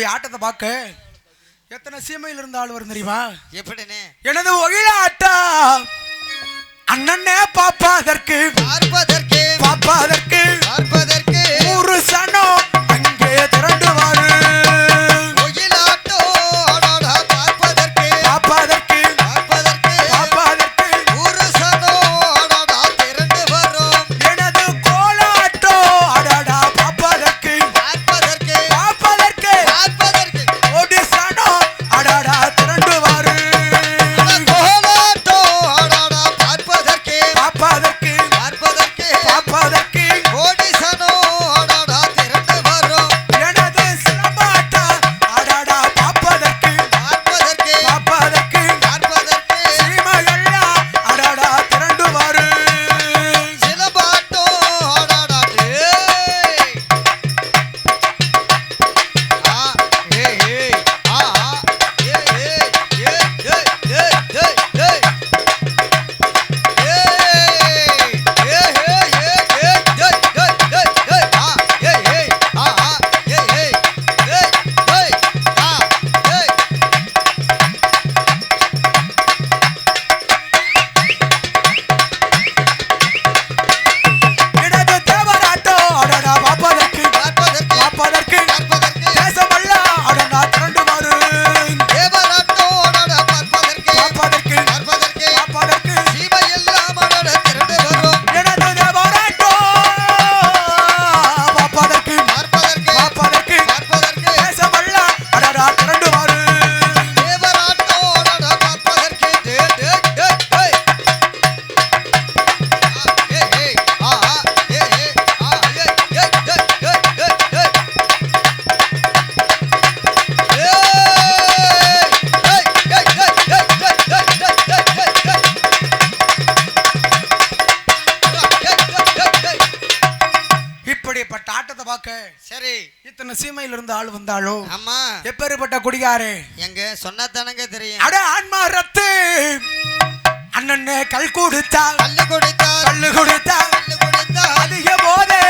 உன்னுடைய ஆட்டத்தை பார்க்க எத்தனை சீமையில் இருந்த ஆள் வரும் தெரியுமா? எப்படினே எனது ஒகிலாட்டா அண்ணனே பாப்பாதற்கு பார்ப்பதற்கு பாப்பாதற்கு பார்ப்பதற்கு. ஒரு சனம். எப்பேற்பட்ட குடிகாரு. எங்க? சொன்னா தானங்க தெரியும். அட ஆன்மா ரத்து. அண்ணன் கல் கொடுத்தா கல்லு கொடுத்தா கல்லு கொடுத்தா அதிக போதே.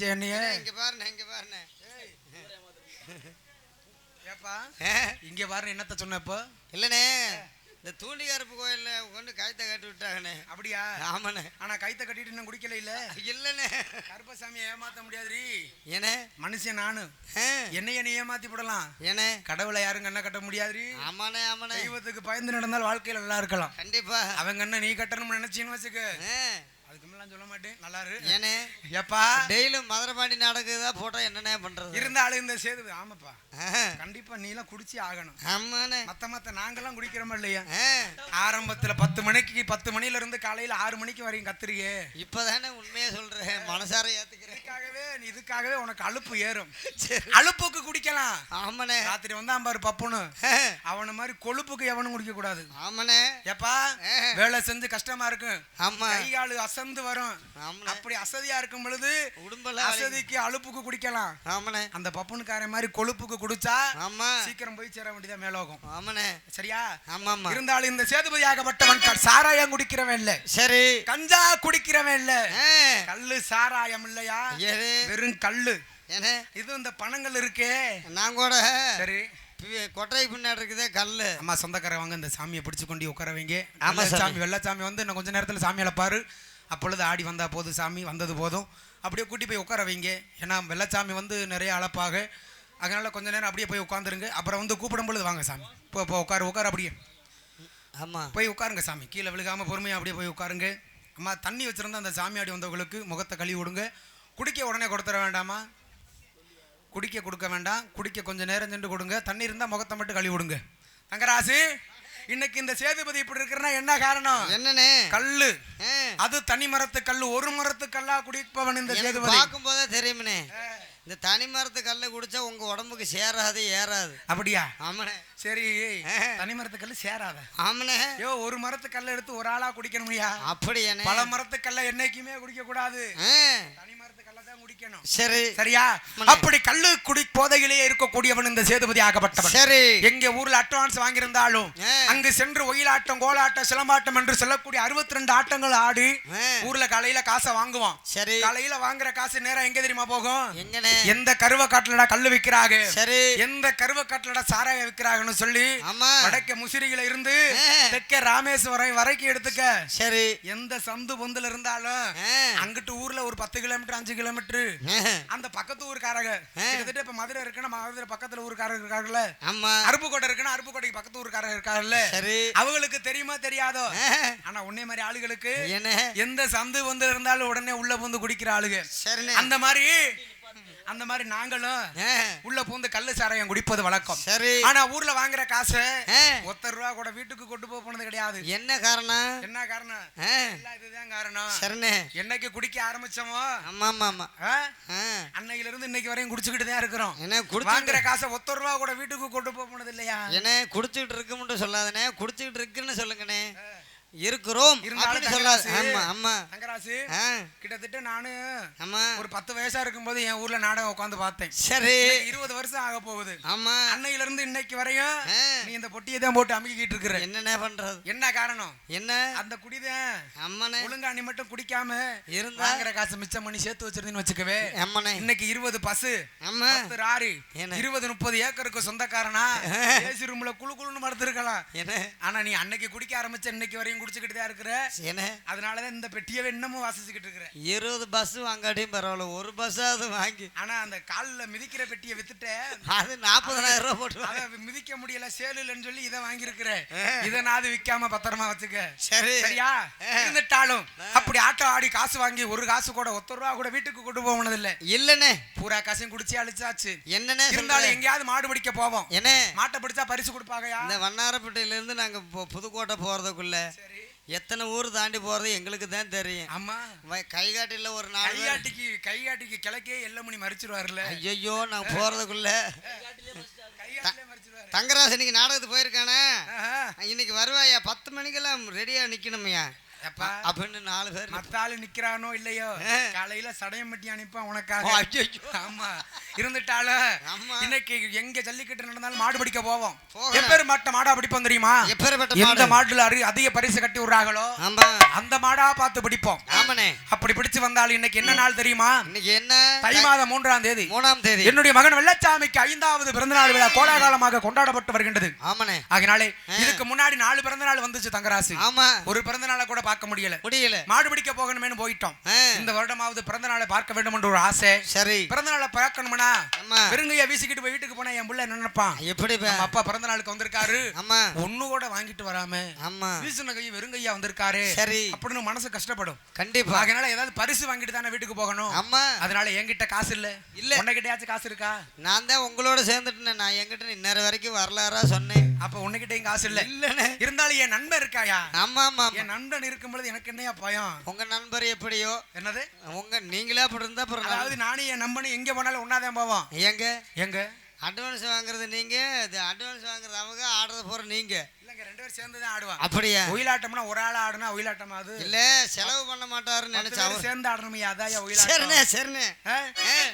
ஏமாத்துச்சு என்னைய? இங்க பாருண்ணே இங்க பாருண்ணே. ஏப்பா இங்க பாருங்க என்னத்த சொன்னப்போ இல்லனே இந்த தூண்டிகருப்பு கோயில்ல கொண்டு கைத்த கட்டி விட்டாங்கண்ணே. அப்படியா? ஆமாண்ணே. ஆனா கைத்த கட்டிட்டு இன்னும் குடிக்கல இல்ல? இல்லண்ணே. கருப்பசாமியை ஏமாத்த முடியாதுரி ஏனே மனுஷன் நானு. என்னைய நீ ஏமாத்தி விடலாம். ஏனே கடவுளை யாரும் கண்ணை கட்ட முடியாதுரி ஆமாண்ணே ஆமாண்ணே. தெய்வத்துக்கு பயந்து நடந்தால் வாழ்க்கையில நல்லா இருக்கலாம். கண்டிப்பா. அவங்க கண்ணை நீ கட்டணும்னு நினைச்சின்னு வச்சுக்க அதுக்கு மேலாம் சொல்ல மாட்டேன். நல்லா இரு ஏனே எப்பா டெய்லியும் மதுரை பாண்டி நாடகம் போட்டா பண்றது? இருந்தாலும் இந்த சேது ஆமாப்பா. கண்டிப்பா நீ எல்லாம் குடிச்சு ஆகணும். ஆமாண்ணே. மத்த மத்த நாங்கெல்லாம் குடிக்கிறோமா இல்லையா? ஆரம்பத்துல பத்து மணிக்கு பத்து மணில இருந்து காலையில ஆறு மணிக்கு வரையும் கத்துறியே. இப்பதானே உண்மையை சொல்றேன். மனசார ஏத்துக்கிறேன். இதுக்காகவே நீ இதுக்காகவே உனக்கு அலுப்பு ஏறும். சரி. அலுப்புக்கு குடிக்கலாம். ஆமாண்ணே. ராத்திரி வந்தான் பாரு பப்புனு அவன மாதிரி கொழுப்புக்கு எவனும் குடிக்க கூடாது ஆமாண்ணே எப்பா. வேலை செஞ்சு கஷ்டமா இருக்கும் ஆமா. கை காலு அசந்து வரும். அப்படி அசதியா இருக்கும் பொழுது உடம்பெல்லாம் வலி- அசதிக்கு அலுப்புக்கு குடிக்கலாம். ஆமாண்ணே. அந்த பப்புனுக்காரன் மாதிரி கொழுப்புக்கு குடிச்சா ஆமா. சீக்கிரம் போய் சேர வேண்டியதா மேலோகம். ஆமாண்ணே. சரியா? ஆமா ஆமா இருந்தாலும் இந்த சேதுபதி ஆகப்பட்டவன் சாராயம் குடிக்கிறவன் இல்ல. சரி. கஞ்சா குடிக்கிறவன் இல்ல. கல்லு சாராயம் இல்லையா? வெறும் கல்லு. இது இந்த பணங்கள் இருக்கே. நான் கூட. சரி. கொட்டை பின்னாடி இருக்குதே கல்லு. அம்மா சொந்தக்காரன் வாங்க இந்த சாமியை பிடிச்சு கொண்டு உட்கார வைங்க. ஆமா சாமி. சாமி வெள்ளச்சாமி வந்து இன்னும் கொஞ்ச நேரத்தில் சாமி அழைப்பாரு அப்பொழுது ஆடி வந்தா போதும் சாமி வந்தது போதும். அப்படியே கூட்டி போய் உட்கார வைங்க. ஏன்னா வெள்ளச்சாமி வந்து நிறைய அழைப்பாக. அதனால கொஞ்ச நேரம் அப்படியே போய் உட்காந்துருங்க அப்புறம் வந்து கூப்பிடும் பொழுது வாங்க சாமி. போ போ உட்காரு உட்கார அப்படியே. ஆமா. போய் உட்காருங்க சாமி. கீழே விழுகாம பொறுமையாக அப்படியே போய் உட்காருங்க. அம்மா தண்ணி வச்சிருந்தா அந்த சாமியாடி வந்தவங்களுக்கு முகத்தை கழுவி விடுங்க. குடிக்க உடனே கொடுத்துட வேண்டாமா? குடிக்க கொடுக்க வேண்டாம். குடிக்க கொஞ்சம் நேரம் சென்று கொடுங்க. தண்ணி இருந்தால் முகத்தை மட்டும் கழுவி விடுங்க. தங்கராசு! இன்னைக்கு இந்த சேதுபதி இப்படி இருக்கிறனா என்ன காரணம்? என்னண்ணே? கல்லு. அது தனி மரத்து கல்லு ஒரு மரத்து கல்லா குடிப்பவன் இந்த சேதுபதி. பார்க்கும் போதே தெரியுமனே இந்த தனி மரத்து கல்லை குடிச்சா உங்க உடம்புக்கு சேராது ஏறாது. அப்படியா? ஆமாண்ணே. சரி தனி மரத்து கல்லு சேராத. ஆமாண்ணே. ஐயோ ஒரு மரத்து கல்லை எடுத்து ஒரு ஆளா குடிக்கணும்யா? அப்படி என்ன பல மரத்து கல்லை என்னைக்குமே குடிக்க கூடாது தனி மரத்து கல்லை தான் குடிக்கணும். சரி. சரியா. அப்படி கல்லு குடி போதையிலேயே இருக்கக்கூடியவன் இந்த சேதுபதி ஆகப்பட்டவன் சரி. எங்க ஊர்ல அட்வான்ஸ் வாங்கியிருந்தாலும். அங்கு சென்று ஒயிலாட்டம் கோலாட்டம் சிலம்பாட்டம் என்று சொல்லக்கூடிய அறுபத்தி ரெண்டு ஆட்டங்கள் ஆடி ஊர்ல காலையில காசை வாங்குவான். சரி. காலையில வாங்குற காசு நேரம் எங்க தெரியுமா போகும்? எங்கண்ணே? எந்த கருவக்காட்டுலடா கல்லு விக்கிறாங்க சரி. எந்த கருவக்காட்டுலடா சாராயம் விக்கிறாங்கன்னு சொல்லி வடக்க முசிறியில இருந்து. தெற்க ராமேஸ்வரம் வரைக்கும் எடுத்துக்க. சரி. எந்த சந்து பொந்துல இருந்தாலும் அங்கிட்டு ஊர்ல ஒரு பத்து கிலோமீட்டர் அஞ்சு கிலோமீட்டர். அந்த பக்கத்து ஊருக்காரங்க. கிட்டத்தட்ட இப்ப மதுரை இருக்குன்னா மதுரை பக்கத்துல ஊருக்காரங்க இருக்காங்கல்ல ஆமா. அருப்புக்கோட்டை இருக்குன்னா அருப்புக்கோட்டைக்கு பக்கத்து ஊருக்காரங்க இருக்காங்கல்ல சரி. அவங்களுக்கு தெரியுமா தெரியாதோ? ஆனா உன்னை மாதிரி ஆளுகளுக்கு என்ன? எந்த சந்து வந்து இருந்தாலும் உடனே உள்ள பூந்து குடிக்கிற ஆளுங்க அந்த மாதிரி அந்த மாதிரி நாங்களும் உள்ள பூந்து கள்ளு சாராயம் குடிப்பது வழக்கம். சரி. ஆனா ஊர்ல வாங்குற காசை ஒத்த ரூபா கூட வீட்டுக்கு கொண்டு போக போனது கிடையாது. என்ன காரணம்? என்ன காரணம்? இதுதான் காரணம். சரிண்ணே என்னைக்கு குடிக்க ஆரம்பிச்சோமோ? ஆமா ஆமா ஆமா அன்னையில இருந்து இன்னைக்கு வரையும் குடிச்சுக்கிட்டு தான் இருக்கிறோம். என்ன வாங்குற காசை ஒத்த ரூபா கூட வீட்டுக்கு கொண்டு போக போனது இல்லையா? என்ன குடிச்சுக்கிட்டு இருக்குன்னு சொல்லாதனே. குடிச்சுக்கிட்டு இருக்குன்னு சொல்லுங்கண்ணே இருக்கிறோம் கிட்டத்தட்ட நானு ஒரு பத்து வயசா இருக்கும்போது என் ஊர்ல நாடகம் உட்காந்து பார்த்தேன். சரி. இருபது வருஷம் ஆக போகுது. ஆமா. அன்னையில இருந்து இன்னைக்கு வரையும் நீ இந்த பொட்டியை தான் போட்டு அமுக்கிட்டு இருக்கிற. என்னண்ணே பண்றது? என்ன காரணம்? என்ன? அந்த குடிதான் அம்மனே. ஒழுங்கா நீ மட்டும் குடிக்காம இருந்தா? வாங்குற காசு மிச்சம் பண்ணி சேர்த்து வச்சிருந்தீன்னு வச்சுக்கவே அம்மனே. இன்னைக்கு இருபது அம்மா. பத்து ராரி என்ன? இருபது முப்பது ஏக்கருக்கு சொந்தக்காரனா? ஏசி ரூம்ல குழு குழுன்னு மறந்துருக்கலாம் என்ன? ஆனா நீ அன்னைக்கு குடிக்க ஆரம்பிச்ச இன்னைக்கு வரையும் குடிச்சுக்கிட்டு தான் இருக்கிற என்ன? அதனாலதான் இந்த பெட்டியவே இன்னமும் வாசிச்சுக்கிட்டு இருக்கிற. இருபது பஸ் வாங்காட்டியும் பரவாயில்ல ஒரு பஸ்ஸாவது வாங்கி. ஆனா அந்த கால்ல மிதிக்கிற பெட்டியை வித்துட்டு அது நாற்பதனாயிரம் ரூபாய் போட்டு. அத மிதிக்க முடியல சேலுலன்னு சொல்லி இதை வாங்கியிருக்கிற. இதனாவது விக்காம பத்திரமா வச்சுக்க. சரி. சரியா? இருந்துட்டாலும் அப்படி ஆட்டம் ஆடி காசு வாங்கி ஒரு காசு கூட ஒத்த ரூபா கூட வீட்டுக்கு கொண்டு போனது இல்ல இல்லண்ணே. பூரா காசையும் குடிச்சு அழிச்சாச்சு. என்னண்ணே இருந்தாலும் எங்கேயாவது மாடு பிடிக்க போவோம். என்ன? மாட்டை பிடிச்சா பரிசு கொடுப்பாங்கயா? இந்த வண்ணாரப்பேட்டையில இருந்து நாங்க புதுக்கோட்டை போறதுக்குள்ள எத்தனை ஊர் தாண்டி போறது எங்களுக்கு தான் தெரியும். ஆமா வ- கைகாட்டில ஒரு நாலு பேர். கையாட்டிக்கு கையாட்டிக்கு கிழக்கே எல்லமணி மறிச்சிருவாருல்ல. ஐயோ நான் போறதுக்குள்ள. தங்கராஜ் இன்னைக்கு நாடகத்துக்கு போயிருக்கானே. இன்னைக்கு வருவாயா? பத்து மணிக்கெல்லாம் ரெடியா நிக்கணுமையா? அப்படின்னு நாலு பேர் மத்த ஆளு நிக்கிறானோ இல்லையோ. காலையில சடையம் பட்டி அனுப்பான் உனக்காக. ஆமா இருந்துட்டால. இன்னைக்கு எங்க ஜல்லிக்கட்டு நடந்தாலும் மாடு பிடிக்க போவோம். எப்பேர் மாட்ட மாடா பிடிப்போம் தெரியுமா? எந்த மாடு? மாட்டுல அரி- அதிக பரிசு கட்டி விடுறாங்களோ அந்த மாடா பார்த்து பிடிப்போம். ஆமாண்ணே. அப்படி பிடிச்சு வந்தாலும் இன்னைக்கு என்ன நாள் தெரியுமா? இன்னைக்கு என்ன? தை மாதம் மூன்றாம் தேதி. மூணாம் தேதி. என்னுடைய மகன் வெள்ளச்சாமிக்கு ஐந்தாவது பிறந்தநாள் விழா கோலாகாலமாக கொண்டாடப்பட்டு வருகின்றது. ஆமாண்ணே. ஆகினாலே இதுக்கு முன்னாடி நாலு பிறந்த நாள் வந்துச்சு தங்கராசு. ஆமா. ஒரு பிறந்த நாளை கூட பார்க்க முடியல. முடியல. மாடு பிடிக்க போகணுமேனு போயிட்டோம். இந்த வருடமாவது பிறந்த நாளை பார்க்க வேண்டும் என்ற ஒரு ஆசை. சரி. பிறந்த நாளை பார்க்கணும்னா வெறுங்கையா வீசிக்கிட்டு போய் வீட்டுக்கு போனா என் புள்ள என்ன நினைப்பான் எப்படி அப்பா பிறந்த நாளுக்கு வந்திருக்காரு. ஆமா. ஒண்ணு கூட வாங்கிட்டு வராம ஆமா. வீசின கை வெறுங்கையா வந்திருக்காரு. சரி. அப்படின்னு மனசு கஷ்டப்படும். கண்டிப்பா. அதனால ஏதாவது பரிசு வாங்கிட்டு தானே வீட்டுக்கு போகணும். ஆமா. அதனால என்கிட்ட காசு இல்ல. இல்ல. உன்கிட்டயாச்சும் காசு இருக்கா? நான் தான் உங்களோட சேர்ந்துட்டேன் நான் என்கிட்ட இன்னொரு வரைக்கும் வரலாறா சொன்னேன். அப்ப உன்கிட்டயும் காசு இல்ல. இல்லண்ணே இருந்தாலும் என் நண்பன் இருக்காயா? ஆமா ஆமா. என் நண்பன் இருக்கும் பொழுது எனக்கு என்னையா பயம்? உங்க நண்பர் எப்படியோ? என்னது? உங்க நீங்களே அப்படி இருந்தா அப்புறம் அதாவது நானும் என் நண்பனும் எங்க போனாலும் ஒன்னாதான் போவோம். எங்க? எங்க? அட்வான்ஸ் வாங்குறது நீங்க இது அட்வான்ஸ் வாங்குறது அவங்க ஆடுறது போற நீங்க. இல்லங்க ரெண்டு பேரும் சேர்ந்து தான் ஆடுவான் அப்படியா? ஒயிலாட்டம்னா ஒரு ஆள் ஆடுனா ஒயிலாட்டம் அது? இல்ல செலவு பண்ண மாட்டாருன்னு நினைச்சா சேர்ந்து ஆடணுமே அதான் ஒயிலாட்டம். சரிண்ணே?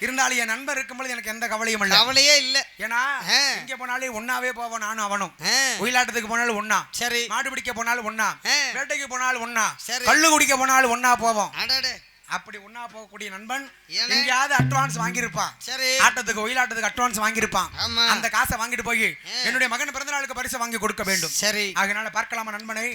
இருந்தாலும் என் நண்பர் இருக்கும்போது எனக்கு எந்த கவலையும் இல்ல. கவலையே இல்ல. ஏன்னா ஆ. எங்க போனாலும் ஒன்னாவே போவோம் நானும் அவனும். ஒயிலாட்டத்துக்கு போனாலும் ஒண்ணா. சரி. மாடு பிடிக்க போனாலும் ஆ, வேட்டைக்கு போனாலும் ஒண்ணா. சரி. கள்ளு குடிக்க போனாலும் ஒண்ணா போவோம். அடடே. அப்படி ஒண்ணா போகக்கூடிய நண்பன்? எங்கேயாவது அட்வான்ஸ் வாங்கியிருப்பான். சரி. ஆட்டத்துக்கு ஒயிலாட்டத்துக்கு அட்வான்ஸ் வாங்கியிருப்பான். அந்த காசை வாங்கிட்டு போய். என்னுடைய மகன் பிறந்த நாளுக்கு பரிசு வாங்கி கொடுக்க வேண்டும். சரி. அதனால பார்க்கலாமா நண்பனை?